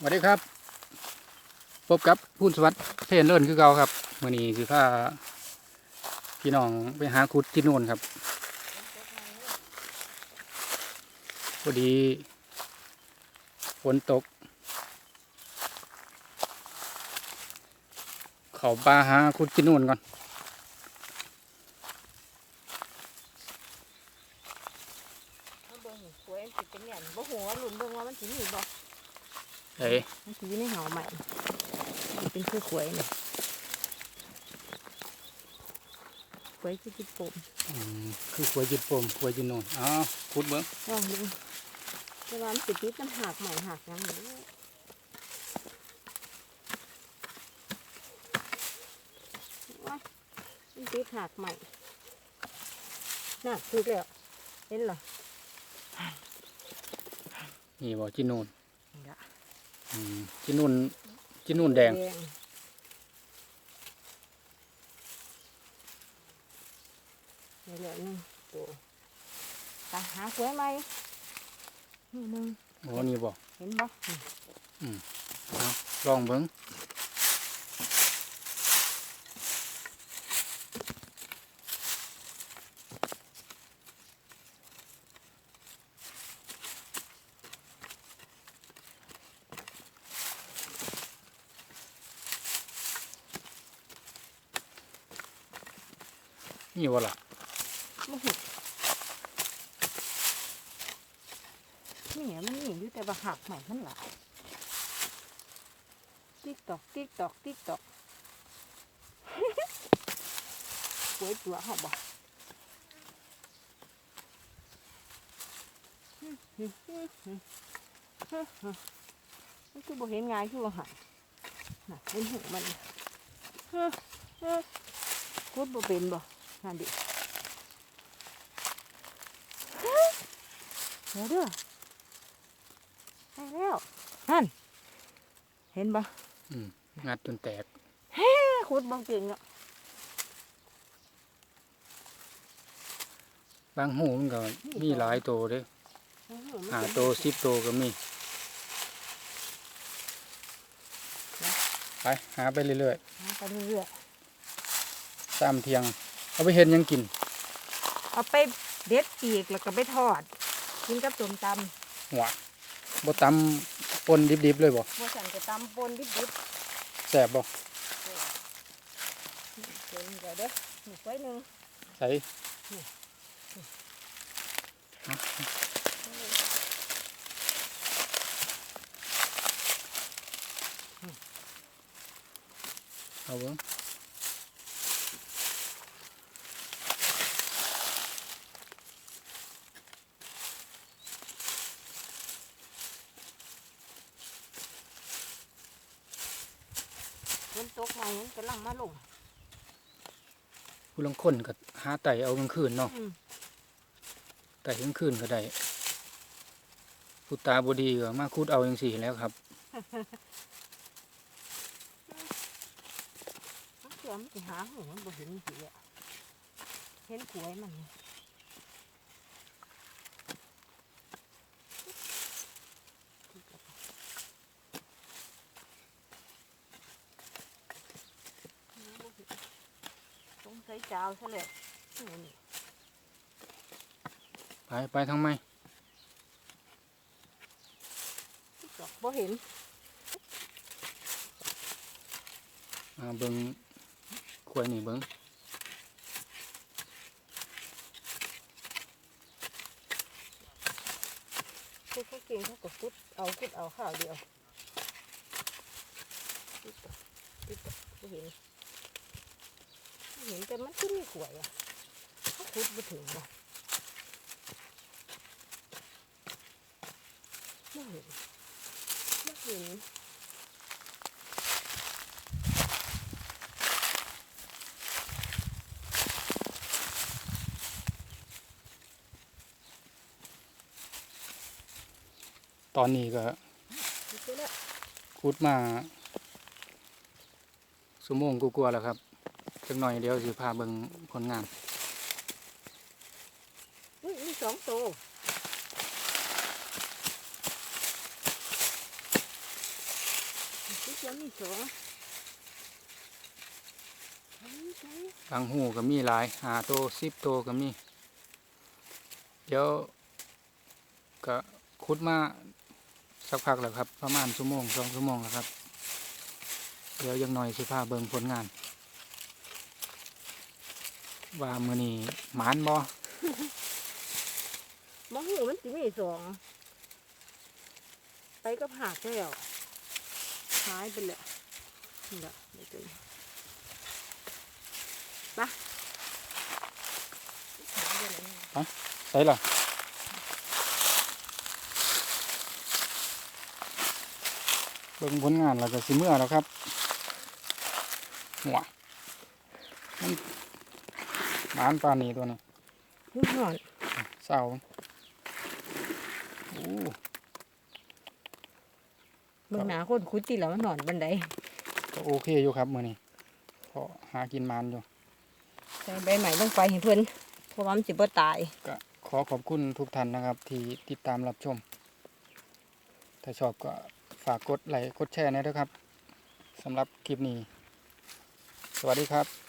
สวัสดีครับ พบกับพูนสวัสดิ์เพนเลินคือเก่าครับมื่อนี้คือพาพี่น้องไปหาคุดที่นู่นครับพอดีฝนตก เขาปลาหาคุดที่นู่นก่อนบ่หูกล้วยสิเป็นอย่างบ่หัวหลุนเบิ่งว่ามันสิมีบ่ เอ้ยมันสิอยู่ในเหาใหม่มันเป็นคือกล้วยนี่กล้วยสิกินปมอืมคือขวยจิตปมขวยจิตโนนอ้าวคุดเบิ้งลองดูแต่ว่ามันสิติดมันหักใหม่หักหยังนี่ว้ายมันติดหักใหม่น่ะถูกแล้วเห็นเหรอนี่บอกจิตโนนนี่ละ อืมจิตโนนจิตโนนแดง นี่แหละหนึ่งตัวตาหากล้วยไหมนี่หนึ่งโอ้นี่บอกเห็นบ่นี่ลองเบิ้ง นี่วะล่ะบ่ห็นนี่อะมันมีอยู่แต่ว่าหักใหม่มันหลายติ๊กตอกติ๊กตอกติ๊กตอกกล้วยตัวเขาบ่มันคือบ่เห็นงายคือว่าหันน่ะเป็นหูมันคุดบ่เป็นบ่นั่นดิเดี๋ยวเด้อได้แล้วนั่นเห็นปะงัดจนแตกขุดบางเก่งเนาะบางหูมันก็มีหลายโตวเด้หาโตวสิบโตวก็มี ไป หาไปเรื่อยหาไปเรื่อยๆตามเทียง เอาไปเห็นหยังกินๆเอาไปเด็ดปีกแล้วก็ไปทอด กินกับส้มตหัวบ่ตำปนดิบๆเลยบ่ำบัวสันก็ตำปนดิบแสบบ่ๆเดี๋ยวนี้ก็เด้อหนึ่งไว้หนึ่งใส่เอาเบิ่ง นตกมาเห็นกำลังมาลงผู้ลางคนก็หาไต่เอากลางคืนเนาะอืมไต่กลางคืนก็ได้ผู้ตาบ่ดีก็มาคูดเอาจังซี่แหล้วครับมันเสือมันสิหาหูมันบ่เห็นสีอะเห็นขวยมัน นี่สงสัยจาวซะเลยนี่นี่ไปไปทางไหมดอกบ่เห็นอ่าเบิ่งขวยนี่เบิ่งคือเขาเก่งเขาก็ฟุดเอาฟุดเอาข้าวเดียวติ๊กต๊อกติ๊กต๊อกบ่เห็นบ่ เห็นแต่มันขึ้นมีขวยอะเขาขุดบ่ถึงบ่ไม่เห็นไม่เห็นตอนนี้ก็ไม่ใช่แล้วคูดมาสมงกูกลัวาๆแล้วครับ จักหน่อยเดียวสิพาเบิ่งผลงานอุ้ยมีสองตัวนี่จะมีสองใช่ใช่บางหูก็มีหลายหาโตสิบโตก็มี เดี๋ยวก็ขุดมาสักพักแล้วครับ ประมาณชั่วโมงสองชั่วโมงแล้วครับ เดี๋ยวยังหน่อยสิพาเบิ่งผลงาน ว่ามือนี้หมานบ่มองหูมันจะมีสองไปก็หักแล้วหายไปเลยนี่แหละไม่เจอไปหายไปไหนเนี่ยใส่ล่ะเบิ่งผลงานแล้วก็สิเมื่อแล้วครับหัวมันห มานปานนี้ตัวนี้หุ้นหอนเศร้าโอ้เบิ่งหนาคนคุดตีแล้วมันหนอนบันไดก็โอเคอยู่ครับมือนี้พอหากินมันอยู่ใส่ใบใหม่ลงไปให้เพิ่นเพราะว่ามันจะบ่ตายก็ขอขอบคุณทุกท่านนะครับ ที่ติดตามรับชม ถ้าชอบก็ฝากกดไลค์กดแชร์หนะครับสำหรับคลิปนี้ สวัสดีครับ